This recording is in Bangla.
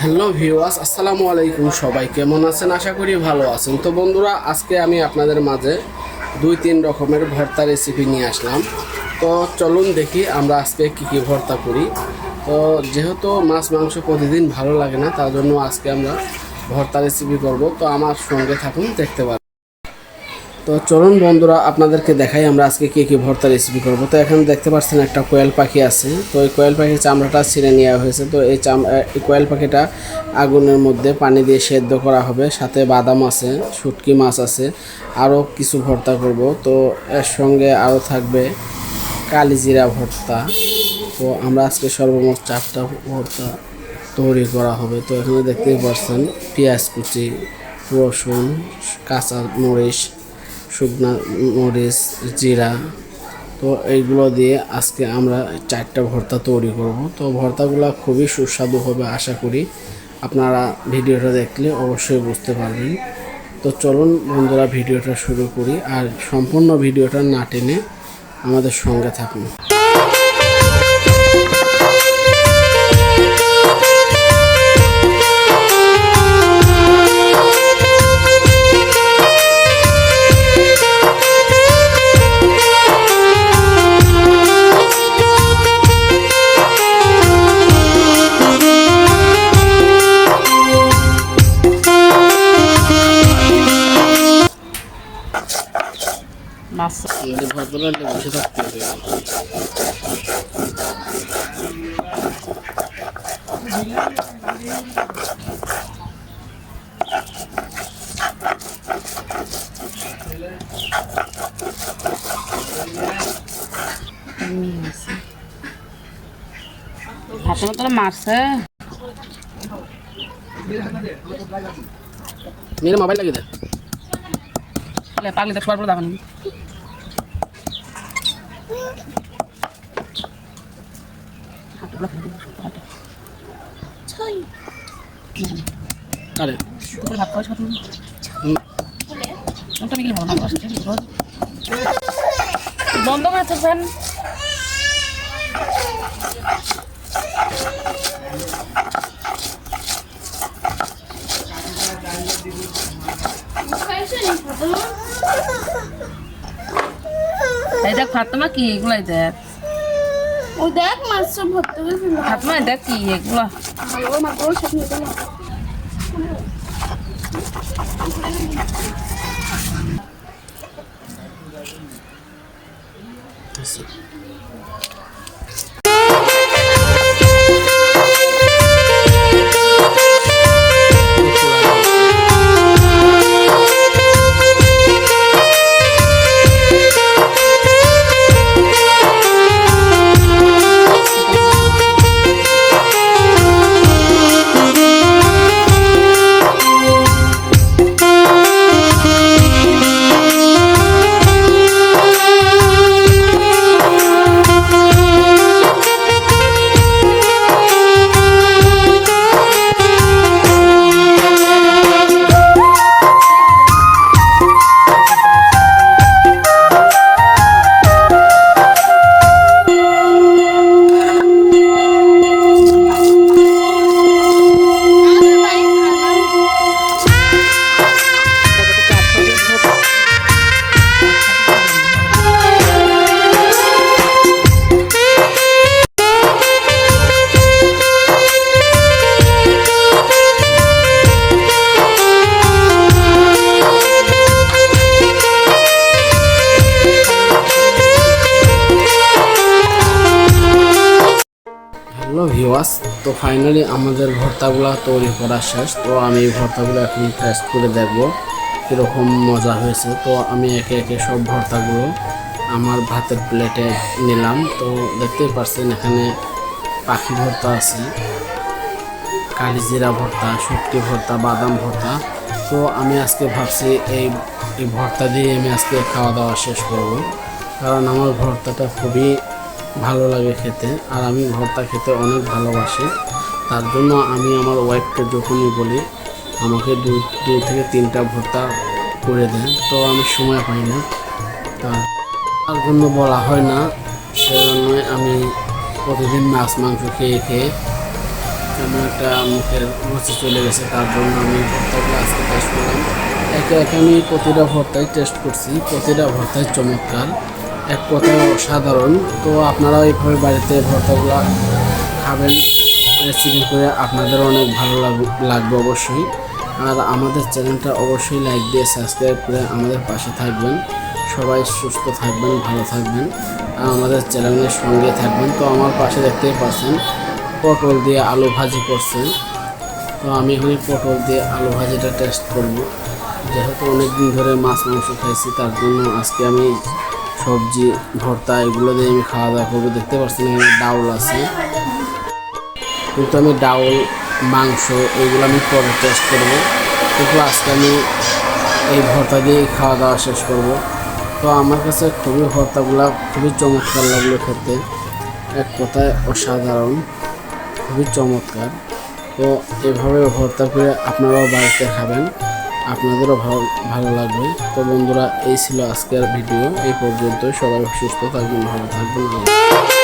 হ্যালো ভিউয়ার্স, আসসালামু আলাইকুম সবাই। কেমন আছেন? আশা করি ভালো আছেন। তো বন্ধুরা, আজকে আমি আপনাদের মাঝে দুই তিন রকমের ভর্তা রেসিপি নিয়ে আসলাম। তো চলুন দেখি আমরা আজকে কি কি ভর্তা করি। তো যেহেতু মাছ, মাংস প্রতিদিন ভালো লাগে না, তার জন্য আজকে আমরা ভর্তা রেসিপি করব। তো আমার সঙ্গে থাকুন, দেখতে পারেন। তো চলুন বন্ধুরা, আপনাদেরকে দেখাই আমরা আজকে কী কী ভর্তা রেসিপি করব। তো এখানে দেখতে পাচ্ছেন একটা কোয়েল পাখি আছে। তো এই কোয়েল পাখির চামড়াটা ছিঁড়ে নেওয়া হয়েছে। তো এই চাম এই কোয়েল পাখিটা আগুনের মধ্যে পানি দিয়ে সেদ্ধ করা হবে। সাথে বাদাম আছে, শুটকি মাছ আছে, আরও কিছু ভর্তা করব। তো এর সঙ্গে আরও থাকবে কালিজিরা ভর্তা। তো আমরা আজকে সর্বমোট চারটা ভর্তা তৈরি করা হবে। তো এখানে দেখতেই পাচ্ছেন পেঁয়াজ কুচি, রসুন, কাঁচা মরিচ শুকনা মরিচ, জিরা, তো এইগুলো দিয়ে আজকে আমরা চারটা ভর্তা তৈরি করব। তো ভর্তাগুলো খুবই সুস্বাদু হবে আশা করি। আপনারা ভিডিওটা দেখলে অবশ্যই বুঝতে পারবেন। তো চলুন বন্ধুরা, ভিডিওটা শুরু করি। আর সম্পূর্ণ ভিডিওটা না টেনে আমাদের সঙ্গে থাকুন। আমাদের ভদ্রতা বসে থাকতে হবে হাতে মতো মারছে মেরে মোবাইল লাগিয়ে পাগলি তো আরে ভাত খাওয়া তুমি হুম। কোনটা ভালো না বন্ধ করেছে ফ্যান এই দেখ ফাতেমা কি এগুলাই দেখ। ও দেখ মাছ সব ভর্তি হয়েছে। ফাতেমা দেখ কি এগুলো। ভালো মাছ হ্যালো ভিওয়াস তো ফাইনালি আমাদের ভর্তাগুলো তৈরি করা শেষ। তো আমি এই ভর্তাগুলো এখন টেস্ট করে দেখব কীরকম মজা হয়েছে। তো আমি একে একে সব ভর্তাগুলো আমার ভাতের প্লেটে নিলাম। তো দেখতেই পাচ্ছেন এখানে পাখি ভর্তা আছে, কালিজিরা ভর্তা, শুটকি ভর্তা, বাদাম ভর্তা। তো আমি আজকে ভাবছি এই এই ভর্তা দিয়ে আমি আজকে খাওয়া দাওয়া শেষ করব। কারণ আমার ভর্তাটা খুবই ভালো লাগে খেতে আর আমি ভর্তা খেতে অনেক ভালোবাসি। তার জন্য আমি আমার ওয়াইফকে যখনই বলি, আমাকে দু দু থেকে তিনটা ভর্তা করে দেন তো আমি সময় পাই না। তার জন্য বলা হয় না, সেজন্যই আমি প্রতিদিন মাছ, মাংস খেয়ে খেয়ে কেমন একটা মুখের রুচি চলে গেছে। তার জন্য আমি ভর্তাগুলো আজকে টেস্ট করলাম। একে একে আমি প্রতিটা ভর্তাই টেস্ট করছি। প্রতিটা ভর্তাই চমৎকার। এক কথায় অসাধারণ। তো আপনারা এইভাবে বাড়িতে ভর্তাগুলো খাবেন রেসিপি করে আপনাদের অনেক ভালো লাগ- লাগবে অবশ্যই। আর আমাদের চ্যানেলটা অবশ্যই লাইক দিয়ে সাবস্ক্রাইব করে আমাদের পাশে থাকবেন। সবাই সুস্থ থাকবেন, ভালো থাকবেন। আর আমাদের চ্যানেলের সঙ্গে থাকবেন। তো আমার পাশে দেখতেই পাচ্ছেন, পটল দিয়ে আলু ভাজি করছেন তো আমি এখানে পটল দিয়ে আলু ভাজিটা টেস্ট করব। যেহেতু অনেক দিন ধরে মাছ, মাংস খাইছি, তার জন্য আজকে আমি সবজি, ভর্তা, এগুলো দিয়ে আমি খাওয়া দাওয়া করব। দেখতে পাচ্ছেন এখানে ডাউল আছে। কিন্তু আমি ডাউল, মাংস, এগুলো আমি পরে টেস্ট করব। কিন্তু আজকে আমি এই ভর্তা দিয়ে খাওয়া দাওয়া শেষ করব। তো আমার কাছে খুবই ভর্তাগুলো খুবই চমৎকার লাগল খেতে। এক কথায় অসাধারণ, খুবই চমৎকার। তো এভাবে ভর্তা করে আপনারাও বাড়িতে খাবেন। আপনাদেরও ভালো ভালো লাগবে। তো বন্ধুরা, এই ছিল আজকের ভিডিও। এই পর্যন্ত সবাই সুস্থ থাকবেন, ভালো থাকবেন।